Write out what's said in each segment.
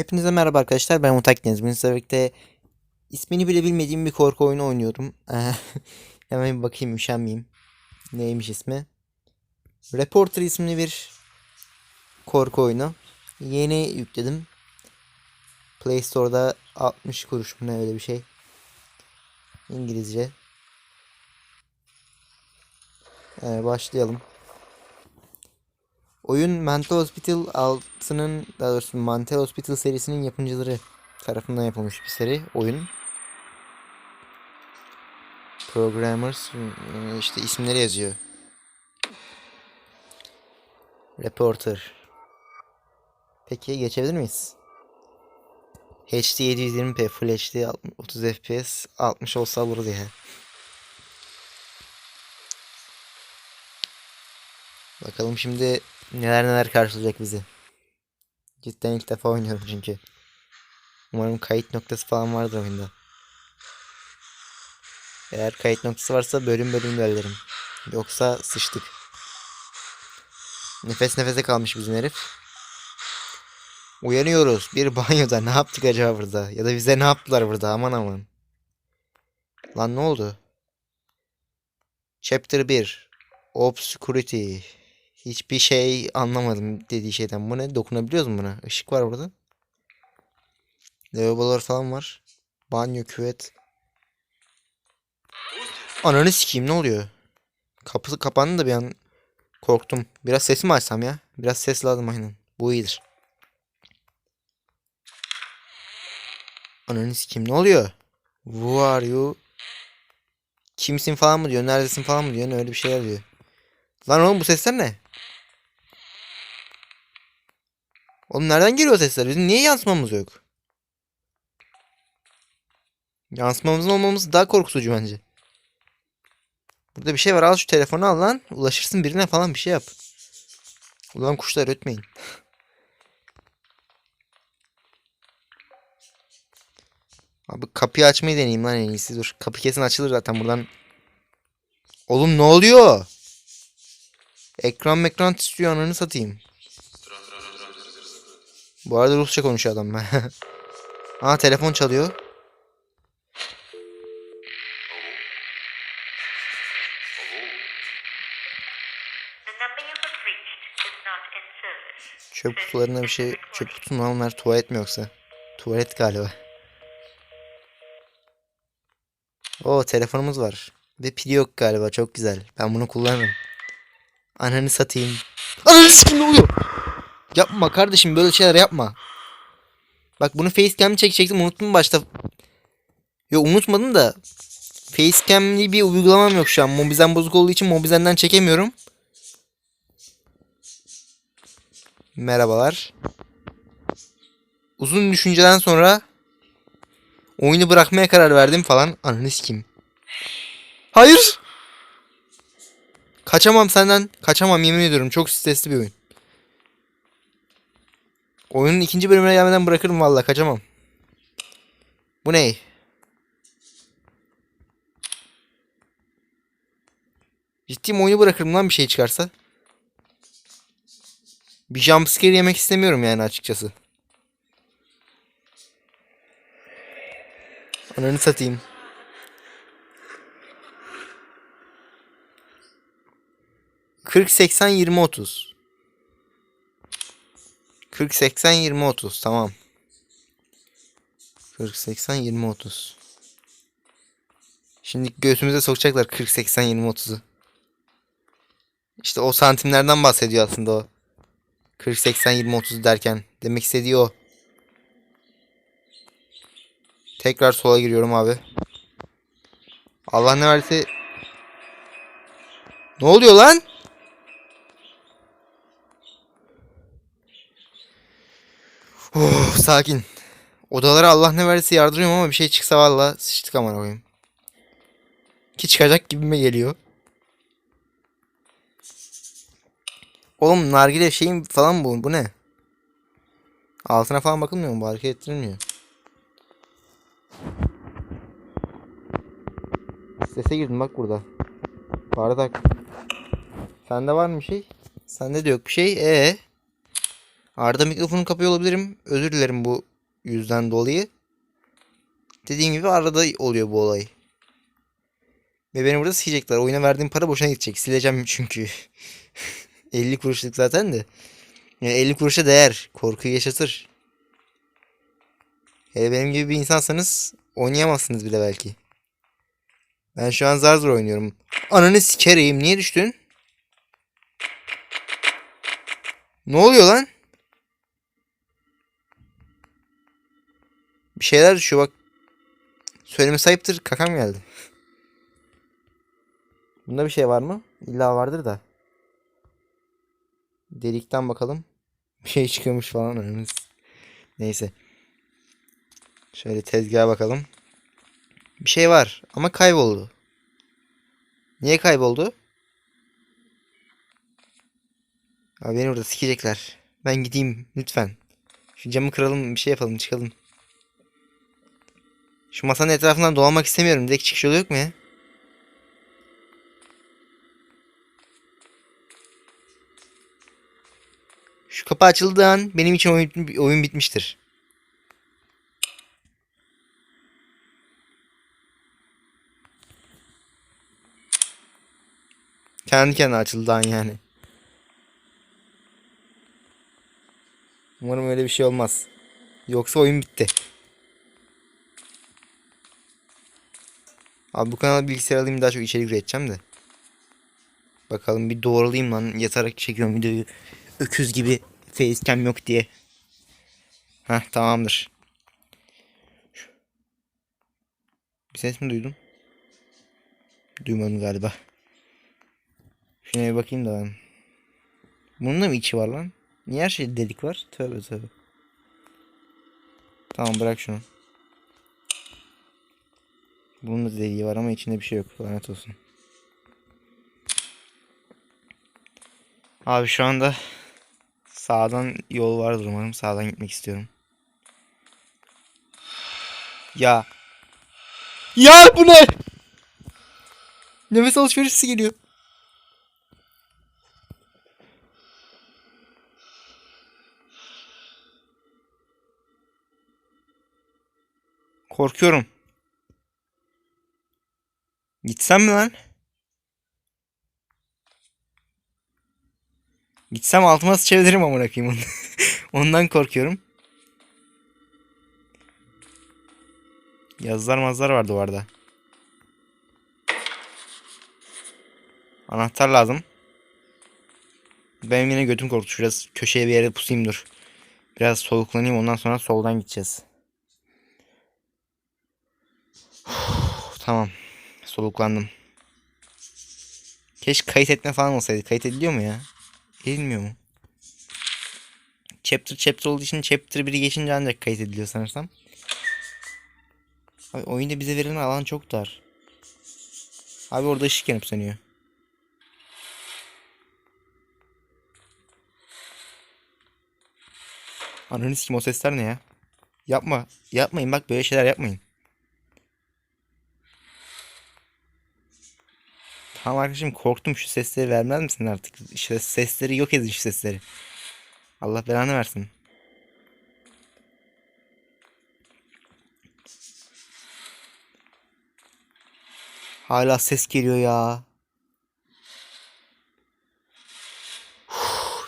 Hepinize merhaba arkadaşlar. Ben Mutak Deniz. Bugün sizlerle ismini bile bilmediğim bir korku oyunu oynuyorum. Hemen bir bakayım üşenmeyeyim. Neymiş ismi? Reporter isimli bir korku oyunu. Yeni yükledim. Play Store'da 60 kuruş mu ne öyle bir şey. İngilizce. Ee, başlayalım. Oyun Mental Hospital 6'nın daha doğrusu Mental Hospital serisinin yapımcıları tarafından yapılmış bir seri oyun. Programmers ıı, işte isimleri yazıyor. Reporter. Peki geçebilir miyiz? HD 720p Full HD 30 FPS 60 olsa olur diye. Bakalım şimdi neler neler karşılayacak bizi. Cidden ilk defa oynuyorum çünkü. Umarım kayıt noktası falan vardır oyunda. Eğer kayıt noktası varsa bölüm bölüm ilerlerim. Yoksa sıçtık. Nefes nefese kalmış bizim herif. Uyanıyoruz bir banyoda ne yaptık acaba burada? Ya da bize ne yaptılar burada aman aman. Lan ne oldu? Chapter 1 Obscurity Hiçbir şey anlamadım dediği şeyden. Bu ne? Dokunabiliyoruz mu buna? Işık var burada. Lavabolar falan var. Banyo, küvet. Ananı sikeyim ne oluyor? Kapısı kapandı da bir an korktum. Biraz sesimi açsam ya. Biraz ses lazım aynen. Bu iyidir. Ananı sikeyim ne oluyor? Who are you? Kimsin falan mı diyor? Neredesin falan mı diyor? Öyle bir şeyler diyor. Lan oğlum bu sesler ne? Oğlum nereden geliyor sesler? Bizim niye yansımamız yok? Yansımamızın olmamız daha korkutucu bence. Burada bir şey var. Al şu telefonu al lan. Ulaşırsın birine falan bir şey yap. Ulan kuşlar ötmeyin. Abi kapıyı açmayı deneyeyim lan en iyisi. Dur. Kapı kesin açılır zaten buradan. Oğlum ne oluyor? Ekran mekran titriyor ananı satayım. Bu arada Rusça konuşuyor adam ben. Aa telefon çalıyor. Çöp kutularına bir şey. Çöp kutusu mu onlar tuvalet mi yoksa? Tuvalet galiba. Oo telefonumuz var. Ve pil yok galiba çok güzel. Ben bunu kullanırım. Ananı satayım. Ananı satayım ne oluyor? Yapma kardeşim böyle şeyler yapma. Bak bunu facecam çekecektim unuttum başta. Yo unutmadım da. Facecam'li bir uygulamam yok şu an. Mobizen bozuk olduğu için Mobizen'den çekemiyorum. Merhabalar. Uzun düşünceden sonra oyunu bırakmaya karar verdim falan. Ananı sikeyim. Hayır. Kaçamam senden. Kaçamam yemin ediyorum. Çok stresli bir oyun. Oyunun ikinci bölümüne gelmeden bırakırım vallahi kaçamam. Bu ne? Ciddiyim oyunu bırakırım lan bir şey çıkarsa. Bir jumpscare yemek istemiyorum yani açıkçası. Ananı satayım. Kırk seksen yirmi otuz. 40 80 20 30 tamam. 40 80 20 30. Şimdi göğsümüze sokacaklar 40 80 20 30'u. İşte o santimlerden bahsediyor aslında o. 40 80 20 30 derken demek istediği o. Tekrar sola giriyorum abi. Allah ne verdiyse Ne oluyor lan? Oh, sakin. Odalara Allah ne verirse yardırıyorum ama bir şey çıksa valla sıçtık aman koyayım. Ki çıkacak gibime geliyor. Oğlum nargile şeyim falan bu. Bu ne? Altına falan bakılmıyor mu? Bu hareket ettirilmiyor. Sese girdim bak burada. Bardak. Sende var mı bir şey? Sende de yok bir şey. Ee. Arda mikrofonu kapıyor olabilirim. Özür dilerim bu yüzden dolayı. Dediğim gibi arada oluyor bu olay. Ve beni burada silecekler. Oyuna verdiğim para boşuna gidecek. Sileceğim çünkü. 50 kuruşluk zaten de. Yani 50 kuruşa değer. Korkuyu yaşatır. Hele benim gibi bir insansanız oynayamazsınız bile belki. Ben şu an zar zor oynuyorum. Ananı sikereyim. Niye düştün? Ne oluyor lan? Bir şeyler düşüyor bak. Söyleme sayıptır. Kakam geldi. Bunda bir şey var mı? İlla vardır da. Delikten bakalım. Bir şey çıkıyormuş falan. önümüz. Neyse. Şöyle tezgaha bakalım. Bir şey var ama kayboldu. Niye kayboldu? Abi beni burada sikecekler. Ben gideyim lütfen. Şu camı kıralım bir şey yapalım çıkalım. Şu masanın etrafından dolanmak istemiyorum. Direkt çıkış yolu yok mu ya? Şu kapı açıldığı an benim için oyun, oyun bitmiştir. Kendi kendine açıldığı an yani. Umarım öyle bir şey olmaz. Yoksa oyun bitti. Abi bu kanala bilgisayar alayım daha çok içerik üreteceğim de. Bakalım bir doğrulayayım lan. Yatarak çekiyorum videoyu. Öküz gibi facecam yok diye. Heh tamamdır. Bir ses mi duydum? Duymadım galiba. Şuna bir bakayım da ben. Bunun da mı içi var lan? Niye her şeyde delik var? Tövbe tövbe. Tamam bırak şunu. Bunun da deliği var ama içinde bir şey yok. Lanet olsun. Abi şu anda sağdan yol vardır umarım. Sağdan gitmek istiyorum. Ya. Ya bu ne? Nefes alışverişi geliyor. Korkuyorum. Gitsem mi lan? Gitsem altıma sıçabilirim amına koyayım onu. Ondan korkuyorum. Yazılar mazlar var duvarda. Anahtar lazım. Benim yine götüm korktu. Biraz köşeye bir yere pusayım dur. Biraz soluklanayım ondan sonra soldan gideceğiz. tamam. Soluklandım. Keşke kayıt etme falan olsaydı. Kayıt ediliyor mu ya? Edilmiyor mu? Chapter chapter olduğu için chapter 1'i geçince ancak kayıt ediliyor sanırsam. Abi oyunda bize verilen alan çok dar. Abi orada ışık yanıp sönüyor. Ananı sikim o sesler ne ya? Yapma. Yapmayın bak böyle şeyler yapmayın. Tamam arkadaşım korktum şu sesleri vermez misin artık? İşte sesleri yok edin şu sesleri. Allah belanı versin. Hala ses geliyor ya.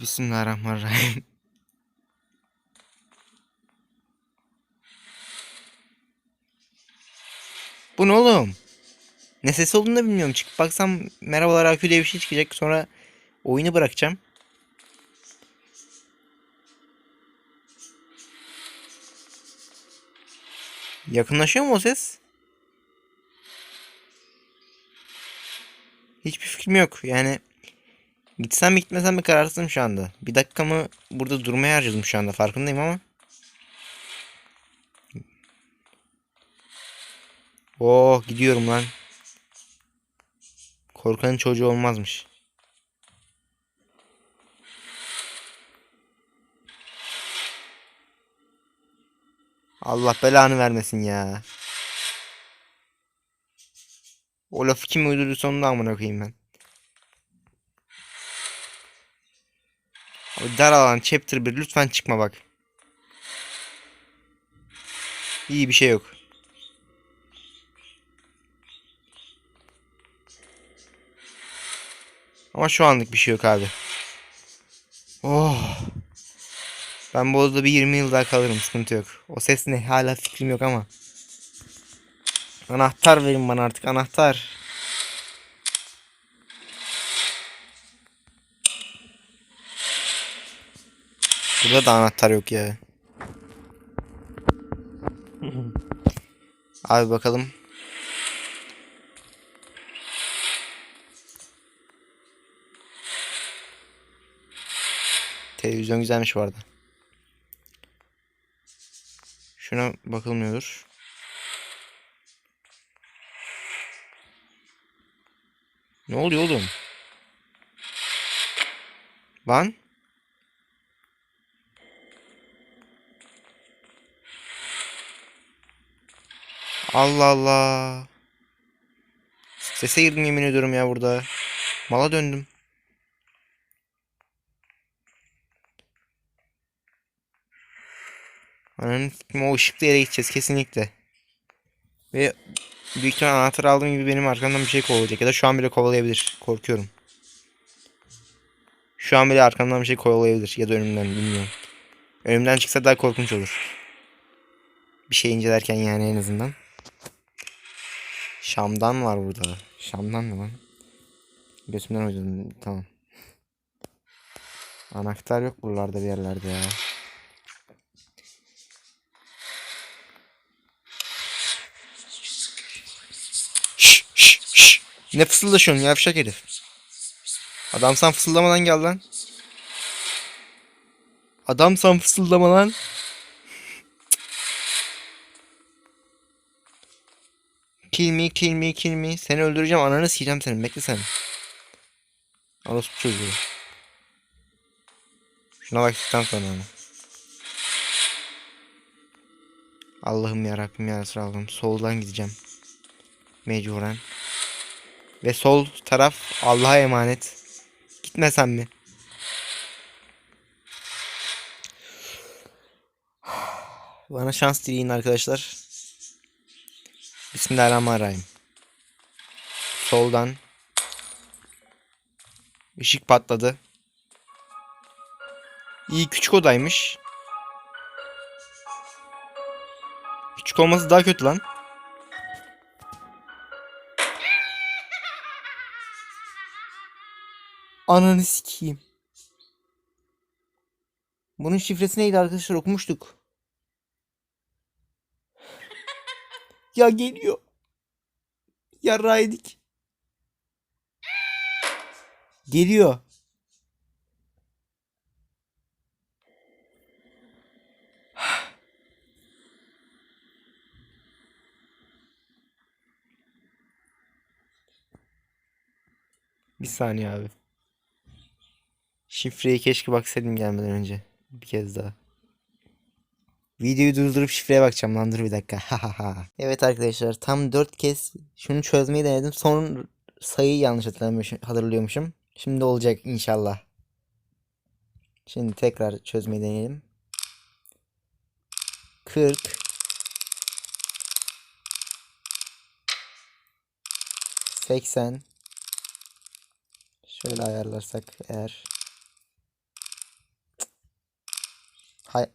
Bismillahirrahmanirrahim. Bu ne oğlum? Ne sesi olduğunu da bilmiyorum. Çıkıp baksam merhabalar akü diye bir şey çıkacak. Sonra oyunu bırakacağım. Yakınlaşıyor mu o ses? Hiçbir fikrim yok. Yani gitsem mi gitmesem mi kararsızım şu anda. Bir dakikamı burada durmaya harcadım şu anda farkındayım ama. Oo gidiyorum lan. Korkanın çocuğu olmazmış. Allah belanı vermesin ya. O lafı kim uydurdu sonunda amına koyayım ben. Abi dar alan chapter 1 lütfen çıkma bak. İyi bir şey yok. Ama şu anlık bir şey yok abi. Oh. Ben bu odada bir 20 yıl daha kalırım sıkıntı yok. O ses ne hala fikrim yok ama. Anahtar verin bana artık anahtar. Burada da anahtar yok ya. Abi bakalım. Televizyon güzelmiş arada. Şuna bakılmıyordur. Ne oluyor oğlum? Lan? Allah Allah. Sese girdim yemin ediyorum ya burada. Mala döndüm. Sikeyim, o ışıklı yere gideceğiz kesinlikle. Ve büyük ihtimal anahtarı aldığım gibi benim arkamdan bir şey kovalayacak. Ya da şu an bile kovalayabilir. Korkuyorum. Şu an bile arkamdan bir şey kovalayabilir. Ya da önümden bilmiyorum. Önümden çıksa daha korkunç olur. Bir şey incelerken yani en azından. Şam'dan var burada. Şam'dan mı lan? Götümden uydurdum. Tamam. Anahtar yok buralarda bir yerlerde ya. Ne fısıldaşıyorsun yavşak herif? Adam sen fısıldamadan gel lan. Adam sen fısıldama lan. Kill me, kill me, kill me. Seni öldüreceğim, ananı sikeceğim senin. Bekle sen. Orospu çocuğu. Şuna baktıktan sonra ama. Allah'ım ya Rabbim ya Resulallah'ım. Soldan gideceğim. Mecburen. Ve sol taraf Allah'a emanet. Gitmesem mi? Bana şans dileyin arkadaşlar. Bismillahirrahmanirrahim. Soldan. Işık patladı. İyi küçük odaymış. Küçük olması daha kötü lan. Ananı sikeyim. Bunun şifresi neydi arkadaşlar okumuştuk. Ya geliyor. Yarraydık. Geliyor. Bir saniye abi. Şifreyi keşke baksaydım gelmeden önce. Bir kez daha. Videoyu durdurup şifreye bakacağım lan dur bir dakika. evet arkadaşlar tam 4 kez şunu çözmeyi denedim. Son sayıyı yanlış hatırlıyormuşum. Şimdi olacak inşallah. Şimdi tekrar çözmeyi deneyelim. 40 80 Şöyle ayarlarsak eğer Hay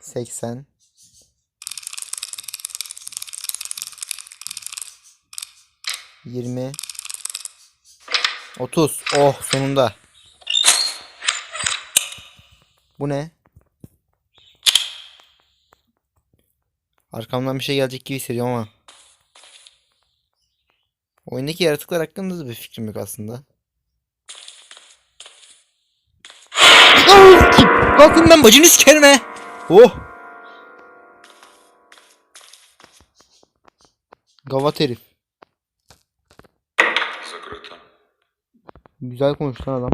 80 20 30 Oh sonunda. Bu ne? Arkamdan bir şey gelecek gibi hissediyorum ama. Oyundaki yaratıklar hakkında da bir fikrim yok aslında. Bakın ben bacını sikerim he. Oh. Gavat herif. Güzel konuştu adam.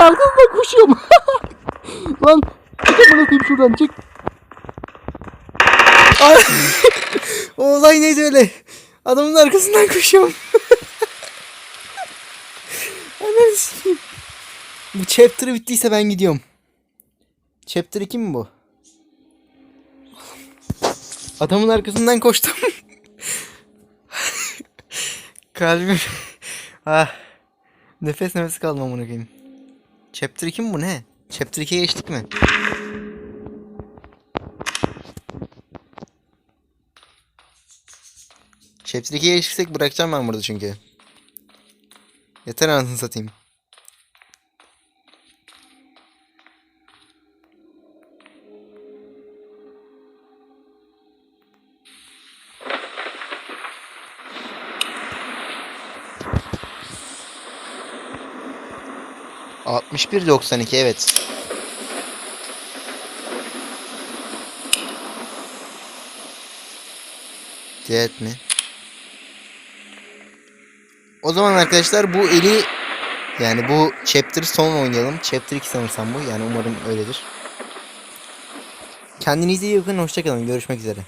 Arkasında koşuyorum. Lan çık amına koyayım şuradan çık. Olay neydi öyle? Adamın arkasından koşuyorum. Sikeyim. Bu chapter bittiyse ben gidiyorum. Chapter 2 mi bu? Adamın arkasından koştum. Kalbim. ah. Nefes nefes kaldım amına koyayım. Chapter 2 mi bu ne? Chapter 2'ye geçtik mi? Chapter 2'ye geçirsek bırakacağım ben burada çünkü. Yeter anasını satayım. Altmış bir doksan iki evet. Diyet mi? O zaman arkadaşlar bu eli yani bu chapter son oynayalım. Chapter 2 sanırsam bu. Yani umarım öyledir. Kendinize iyi bakın. Hoşçakalın. Görüşmek üzere.